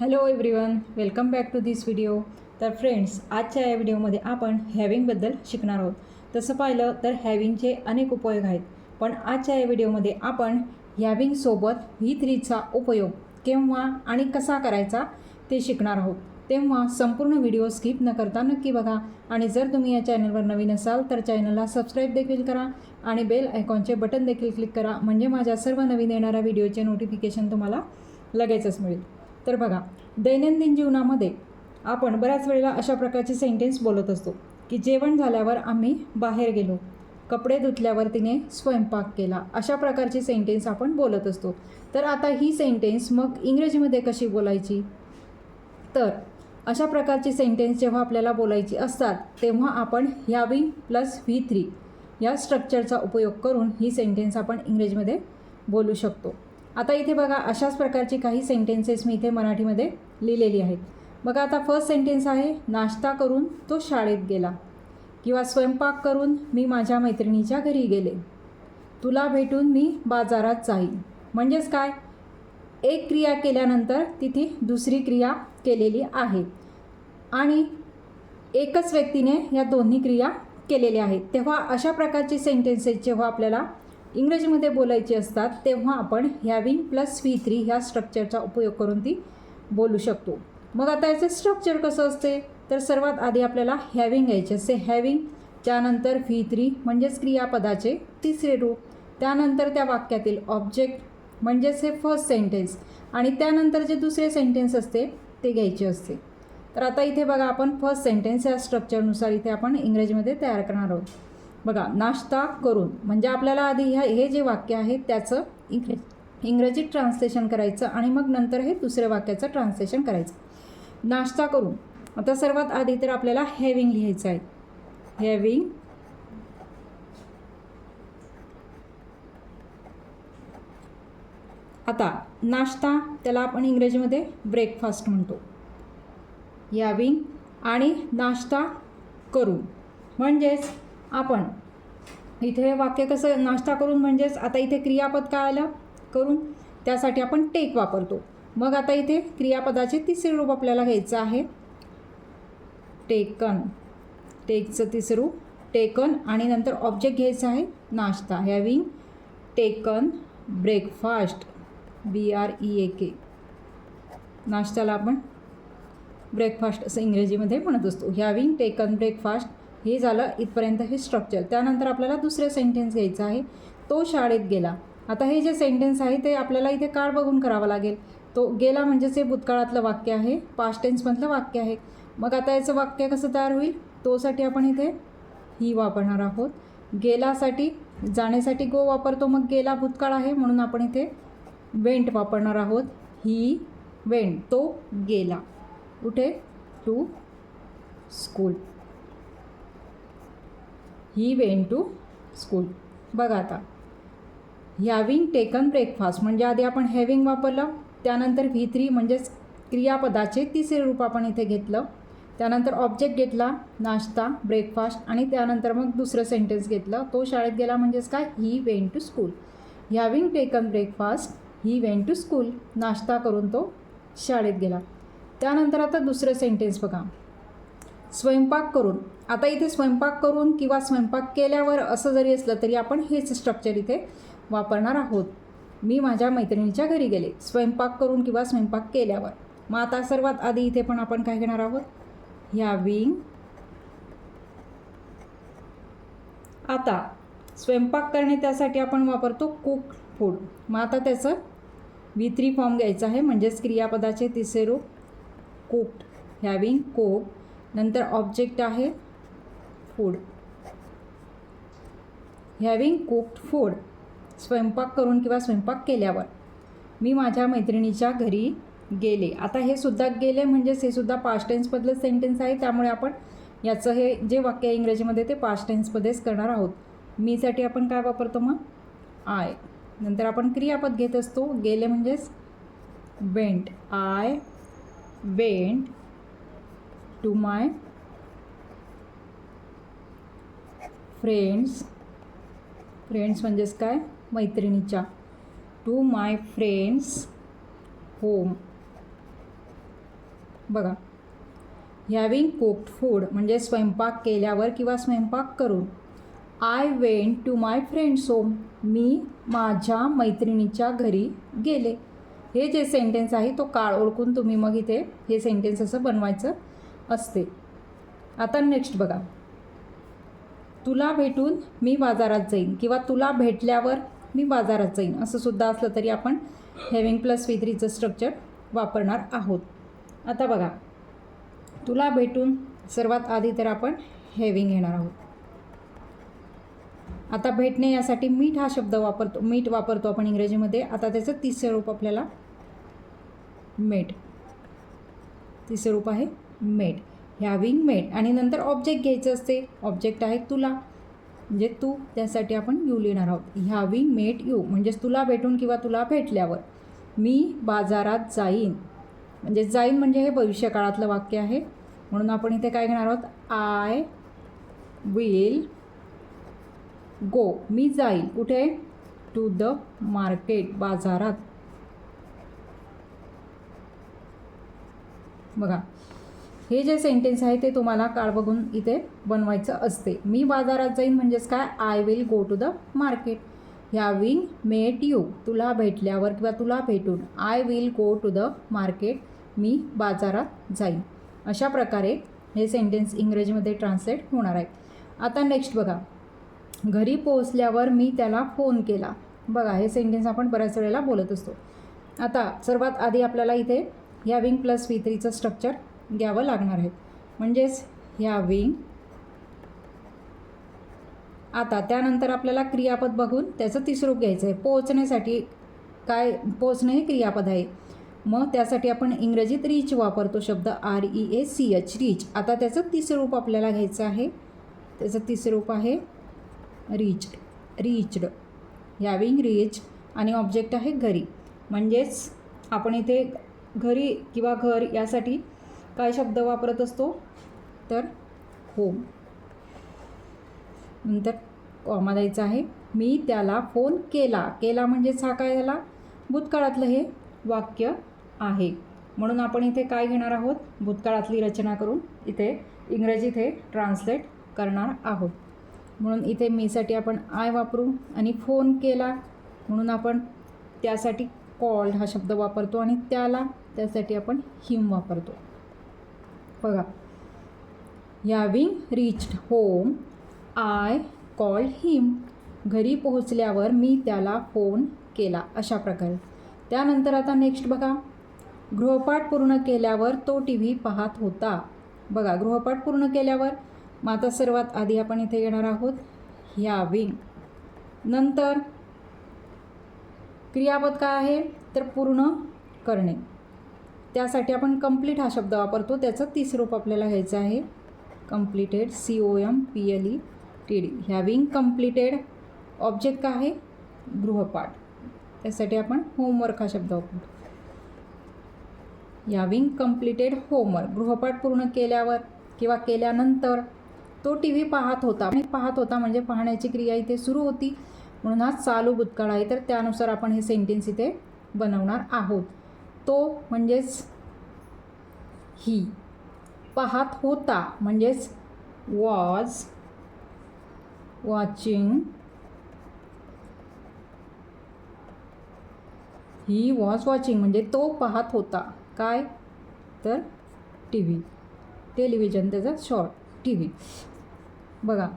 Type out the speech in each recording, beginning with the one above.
Hello everyone welcome back to this video तर friends आजच्या या व्हिडिओमध्ये आपण हॅविंगबद्दल शिकणार आहोत. तसं पाहिलं तर हॅविंगचे अनेक उपयोग आहेत. पण आजच्या या व्हिडिओमध्ये आपण हॅविंगसोबत व्ही थ्रीचा उपयोग केव्हा आणि कसा करायचा ते शिकणार आहोत. तेव्हा संपूर्ण व्हिडिओ स्किप न करता नक्की बघा. आणि जर तुम्ही या चॅनलवर नवीन असाल तर चॅनलला सबस्क्राईब देखील करा आणि बेल आयकॉनचे बटन देखील क्लिक करा. म्हणजे माझ्या सर्व नवीन येणाऱ्या व्हिडिओचे नोटिफिकेशन तुम्हाला लगेचच मिळेल. तर बघा दैनंदिन जीवनामध्ये आपण बऱ्याच वेळेला अशा प्रकारचे सेंटेन्स बोलत असतो की जेवण झाल्यावर आम्ही बाहेर गेलो कपडे धुतल्यावर तिने स्वयंपाक केला अशा प्रकारची सेंटेन्स आपण बोलत असतो. तर आता ही सेंटेन्स मग इंग्रजीमध्ये कशी बोलायची? तर अशा प्रकारची सेंटेन्स जेव्हा आपल्याला बोलायची असतात तेव्हा आपण ह्या वी प्लस व्ही थ्री या स्ट्रक्चरचा उपयोग करून ही सेंटेन्स आपण इंग्रजीमध्ये बोलू शकतो. आता इथे बघा अशाच प्रकारची काही सेंटेन्सेस मी इथे मराठीमध्ये लिहिलेली आहेत. बघा आता फर्स्ट सेंटेन्स आहे नाश्ता करून तो शाळेत गेला. किंवा स्वयंपाक करून मी माझ्या मैत्रिणीच्या घरी गेले. तुला भेटून मी बाजारात जाईन. म्हणजेच काय? एक क्रिया केल्यानंतर तिथे दुसरी क्रिया केलेली आहे. आणि एकच व्यक्तीने या दोन्ही क्रिया केलेल्या आहेत. तेव्हा अशा प्रकारचे सेंटेन्सेस जेव्हा आपल्याला इंग्रजीमध्ये बोलायची असतात तेव्हा आपण हॅविंग प्लस व्ही थ्री ह्या स्ट्रक्चरचा उपयोग करून ती बोलू शकतो. मग आता याचं स्ट्रक्चर कसं असते? तर सर्वात आधी आपल्याला हॅविंग घ्यायचे असते. हॅविंग त्यानंतर व्ही थ्री म्हणजेच क्रियापदाचे तिसरे रूप. त्यानंतर त्या वाक्यातील ऑब्जेक्ट म्हणजेच हे फर्स्ट सेंटेन्स आणि त्यानंतर जे दुसरे सेंटेन्स असते ते घ्यायचे असते. तर आता इथे बघा आपण फर्स्ट सेंटेन्स या स्ट्रक्चरनुसार इथे आपण इंग्रजीमध्ये तयार करणार आहोत. बघा नाश्ता करून म्हणजे आपल्याला आधी ह्या हे जे वाक्य आहे त्याचं इंग्रज इंग्रजीत ट्रान्सलेशन करायचं आणि मग नंतर हे दुसऱ्या वाक्याचं ट्रान्सलेशन करायचं. नाश्ता करून आता सर्वात आधी तर आपल्याला हॅविंग लिहायचं आहे. हॅविंग आता नाश्ता त्याला आपण इंग्रजीमध्ये ब्रेकफास्ट म्हणतो. याविंग आणि नाश्ता करून म्हणजेच आपण. इथे वाक्य कसं नाश्ता करून म्हणजेच आता इथे क्रियापद काय आलं? करून त्यासाठी आपण टेक वापरतो. मग आता इथे क्रियापदाचे तिसरे रूप आपल्याला घ्यायचं आहे. टेकन टेकचं तिसरं रूप टेकन आणि नंतर ऑब्जेक्ट घ्यायचं आहे नाश्ता. Having taken breakfast B R E A K नाश्त्याला आपण ब्रेकफास्ट असं इंग्रजीमध्ये म्हणत असतो. हॅविंग टेकन ब्रेकफास्ट हे झालं इथपर्यंत हे स्ट्रक्चर त्यानंतर आपल्याला दुसरं सेंटेन्स घ्यायचं आहे. तो शाळेत गेला. आता हे जे सेंटेन्स आहे ते आपल्याला इथे काळ बघून करावं लागेल. तो गेला म्हणजेच हे भूतकाळातलं वाक्य आहे. पास्ट टेन्समधलं वाक्य आहे. मग आता याचं वाक्य कसं तयार होईल? तोसाठी आपण इथे ही वापरणार आहोत. गेलासाठी जाण्यासाठी गो वापरतो मग गेला भूतकाळ आहे म्हणून आपण इथे वेंट वापरणार आहोत. ही वेंट तो गेला. कुठे? To school he went to school बघा आता. हॅविंग टेकन ब्रेकफास्ट म्हणजे आधी आपण हॅविंग वापरलं त्यानंतर व्ही थ्री म्हणजेच क्रियापदाचे तिसरे रूप आपण इथे घेतलं. त्यानंतर ऑब्जेक्ट घेतला नाश्ता ब्रेकफास्ट आणि त्यानंतर मग दुसरं सेंटेन्स घेतलं. तो शाळेत गेला म्हणजेच काय? He went to school having taken breakfast he went to school नाश्ता करून तो शाळेत गेला. त्यानंतर आता दुसरं सेंटेन्स बघा. स्वयंपाक करून. आता इथे स्वयंपाक करून किंवा स्वयंपाक केल्यावर असं जरी असलं तरी आपण हेच स्ट्रक्चर इथे वापरणार आहोत. मी माझ्या मैत्रिणीच्या घरी गेले स्वयंपाक करून किंवा स्वयंपाक केल्यावर. मग आता सर्वात आधी इथे पण आपण काय घेणार आहोत? ह्याविंग आता स्वयंपाक करणे त्यासाठी आपण वापरतो कुक फूड मग आता त्याचं वी थ्री फॉर्म घ्यायचा आहे म्हणजेच क्रियापदाचे तिसरे रूप. कुक्ड हॅविंग कोक नंतर ऑब्जेक्ट आहे फूड. हॅविंग कुक्ड फूड स्वयंपाक करून किंवा स्वयंपाक केल्यावर मी माझ्या मैत्रिणीच्या घरी गेले. आता हे सुद्धा गेले म्हणजेच हे सुद्धा पास्ट टेन्समधलं सेंटेन्स आहे. त्यामुळे आपण याचं हे जे वाक्य आहे इंग्रजीमध्ये ते पास्ट टेन्समध्येच करणार आहोत. मीसाठी आपण काय वापरतो मग? आय नंतर आपण क्रियापद घेत असतो. गेले म्हणजेच went I went to my friends friends म्हणजेच काय? मैत्रिणीच्या. टू माय फ्रेंड्स होम बघा. हॅविंग कुक्ड फूड म्हणजे स्वयंपाक केल्यावर किंवा स्वयंपाक करून. I went to my friends home मी माझ्या मैत्रिणीच्या घरी गेले. हे जे सेंटेन्स आहे तो काळ ओळखून तुम्ही मग इथे हे सेंटेन्स असं बनवायचं. असते. आता नेक्स्ट बघा. तुला भेटून मी बाजारात जाईन किंवा तुला भेटल्यावर मी बाजारात जाईन. असं सुद्धा असलं तरी आपण हॅविंग प्लस वी स्ट्रक्चर वापरणार आहोत. आता बघा. तुला भेटून सर्वात आधी तर आपण हॅविंग घेणार आहोत. आता भेटणे यासाठी मीठ हा शब्द वापरतो मीठ वापरतो आपण इंग्रजीमध्ये. आता त्याचं तिसरं रूप आपल्याला मेट तिसरं रूप आहे मेट. हॅविंग मेट. आणि नंतर ऑब्जेक्ट घ्यायचं असते. ऑब्जेक्ट आहे तुला. म्हणजे तू. त्यासाठी आपण यू लिहिणार आहोत. हॅविंग मेट यू म्हणजेच तुला भेटून किंवा तुला भेटल्यावर. मी बाजारात जाईन. म्हणजे जाईन म्हणजे हे भविष्यकाळातलं वाक्य आहे. म्हणून आपण इथे काय घेणार आहोत? आय विल गो मी जाईल. कुठे? टू द मार्केट बाजारात. बघा. हे जे सेंटेन्स आहे ते तुम्हाला काळ बघून इथे बनवायचं असते. मी बाजारात जाईन म्हणजेच काय? I will go to the market having met you तुला भेटल्यावर किंवा तुला भेटून I will go to the market मी बाजारात जाईन. अशा प्रकारे हे सेंटेन्स इंग्रजीमध्ये ट्रान्सलेट होणार आहे. आता नेक्स्ट बघा. घरी पोहोचल्यावर मी त्याला फोन केला. बघा हे सेंटेन्स आपण बऱ्याच वेळेला बोलत असतो. आता सर्वात आधी आपल्याला इथे हॅविंग प्लस व्ही थ्रीचं स्ट्रक्चर घ्यावं लागणार आहे म्हणजेच ह्या विंग आता त्यानंतर आपल्याला क्रियापद बघून त्याचं तिसरूप घ्यायचं आहे पोचण्यासाठी काय पोचणं हे क्रियापद आहे. मग त्यासाठी आपण इंग्रजीत रीच वापरतो शब्द R E A C H reach आता त्याचं तिसरूप रूप आपल्याला घ्यायचं आहे. त्याचं तिसरूप रूप आहे रीच रीच्ड हॅविंग रीच आणि ऑब्जेक्ट आहे घरी. म्हणजेच आपण इथे घरी किंवा घर यासाठी काय शब्द वापरत असतो? तर होम नंतर कॉमा द्यायचा आहे. मी त्याला फोन केला. केला म्हणजेच हा काय झाला? भूतकाळातलं हे वाक्य आहे. म्हणून आपण इथे काय घेणार आहोत? भूतकाळातली रचना करून इथे इंग्रजीत हे ट्रान्सलेट करणार आहोत. म्हणून इथे मीसाठी आपण आय वापरू आणि फोन केला. म्हणून आपण त्यासाठी कॉल्ड हा शब्द वापरतो आणि त्याला त्यासाठी आपण हिम वापरतो. बघा. Having reached home I call him घरी पोहोचल्यावर मी त्याला फोन केला अशा प्रकारे. त्यानंतर आता नेक्स्ट बघा. गृहपाठ पूर्ण केल्यावर तो टी व्ही पाहत होता. बघा गृहपाठ पूर्ण केल्यावर मग आता सर्वात आधी आपण इथे येणार आहोत. ह्याविंग नंतर क्रियापद काय आहे? तर पूर्ण करणे. त्यासाठी आपण कंप्लीट हा शब्द वापरतो. त्याचं तीस रूप आपल्याला घ्यायचं आहे. Completed C O M P L E T D having completed object काय आहे? गृहपाठ. त्यासाठी आपण होमवर्क हा शब्द वापरतो. हॅविंग कम्प्लिटेड होमवर्क गृहपाठ पूर्ण केल्यावर किंवा केल्यानंतर तो टी व्ही पाहत होता. आणि पाहत होता म्हणजे पाहण्याची क्रिया इथे सुरू होती. म्हणून हा चालू भूतकाळ आहे. तर त्यानुसार आपण हे सेंटेन्स इथे बनवणार आहोत. तो म्हणजेच ही. पाहत होता म्हणजेच was watching he was watching म्हणजे तो पाहत होता. काय? तर टी व्ही टेलिव्हिजन त्याचा शॉर्ट टी व्ही बघा.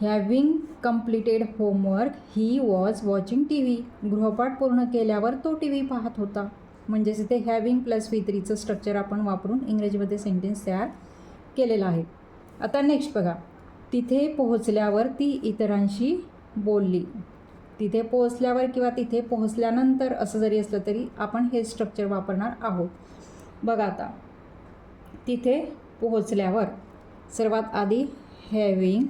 Having completed homework he was watching T V गृहपाठ पूर्ण केल्यावर तो टी व्ही पाहत होता. म्हणजेच इथे हॅविंग प्लस व्ही थ्रीचं स्ट्रक्चर आपण वापरून इंग्रजीमध्ये सेंटेन्स तयार केलेला आहे. आता नेक्स्ट बघा. तिथे पोहोचल्यावर ती इतरांशी बोलली. तिथे पोहोचल्यावर किंवा तिथे पोहोचल्यानंतर असं जरी असलं तरी आपण हे स्ट्रक्चर वापरणार आहोत. बघा आता. तिथे पोहोचल्यावर सर्वात आधी हॅविंग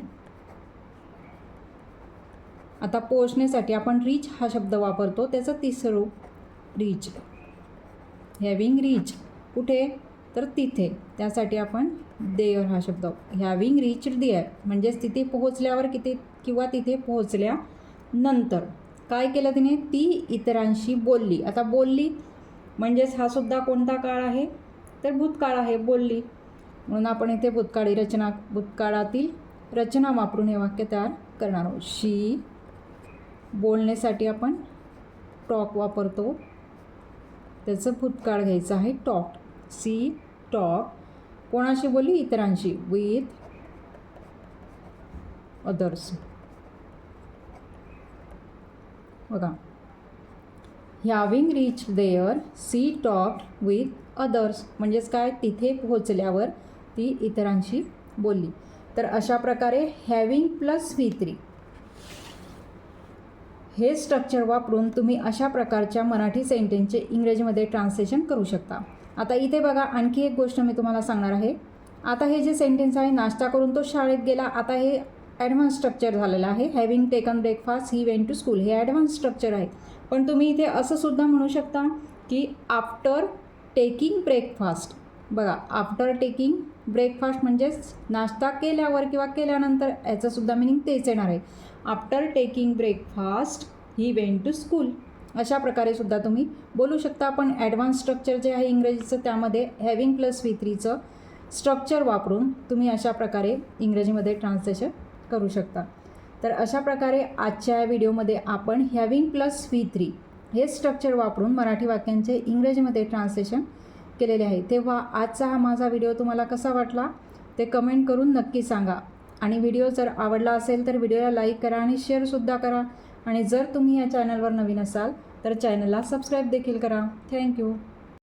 आता पोहोचण्यासाठी आपण रीच हा शब्द वापरतो. त्याचं तिसरं रूप रीच हॅविंग रीच कुठे? तर तिथे. त्यासाठी आपण देअर हा शब्द हॅविंग रीच देअर म्हणजेच तिथे पोहोचल्यावर किती किंवा तिथे पोहोचल्यानंतर काय केलं तिने? ती इतरांशी बोलली. आता बोलली म्हणजेच हा सुद्धा कोणता काळ आहे? तर भूतकाळ आहे. बोलली. म्हणून आपण इथे भूतकाळी रचना भूतकाळातील रचना वापरून हे वाक्य तयार करणार आहोत. शी बोलण्यासाठी आपण टॉक वापरतो. त्याचं भूतकाळ घ्यायचं आहे. Talk she talk. कोणाशी बोली इतरांशी. With others. बघा. Having reach there she talk with others. म्हणजेच काय? तिथे पोहोचल्यावर ती इतरांशी बोलली. तर अशा प्रकारे हॅविंग प्लस व्ही थ्री. हे स्ट्रक्चर वापरून तुम्ही अशा प्रकारच्या मराठी सेंटेन्सचे इंग्रजीमध्ये ट्रान्सलेशन करू शकता. आता इथे बघा आणखी एक गोष्ट मी तुम्हाला सांगणार आहे. आता हे जे सेंटेन्स आहे नाश्ता करून तो शाळेत गेला. आता हे ॲडव्हान्स स्ट्रक्चर झालेलं आहे. Having taken breakfast he went to school हे ॲडव्हान्स स्ट्रक्चर आहे. पण तुम्ही इथे असं सुद्धा म्हणू शकता की आफ्टर टेकिंग ब्रेकफास्ट बघा आफ्टर टेकिंग ब्रेकफास्ट म्हणजेच नाश्ता केल्यावर किंवा केल्यानंतर याचंसुद्धा मिनिंग तेच येणार आहे. After taking breakfast he went to school अशा प्रकारे सुद्धा तुम्ही बोलू शकता. पण ॲडव्हान्स स्ट्रक्चर जे आहे इंग्रजीचं त्यामध्ये हॅविंग प्लस व्ही थ्रीचं स्ट्रक्चर वापरून तुम्ही अशा प्रकारे इंग्रजीमध्ये ट्रान्सलेशन करू शकता. तर अशा प्रकारे आजच्या या व्हिडिओमध्ये आपण हॅविंग प्लस व्ही थ्री हे स्ट्रक्चर वापरून मराठी वाक्यांचे इंग्रजीमध्ये ट्रान्सलेशन केलेले आहे. तेव्हा आजचा हा माझा व्हिडिओ तुम्हाला कसा वाटला ते कमेंट करून नक्की सांगा. आणि व्हिडिओ जर आवडला असेल तर व्हिडिओला लाईक करा आणि शेअरसुद्धा करा. आणि जर तुम्ही या चॅनलवर नवीन असाल तर चॅनलला सबस्क्राईब देखील करा. थँक्यू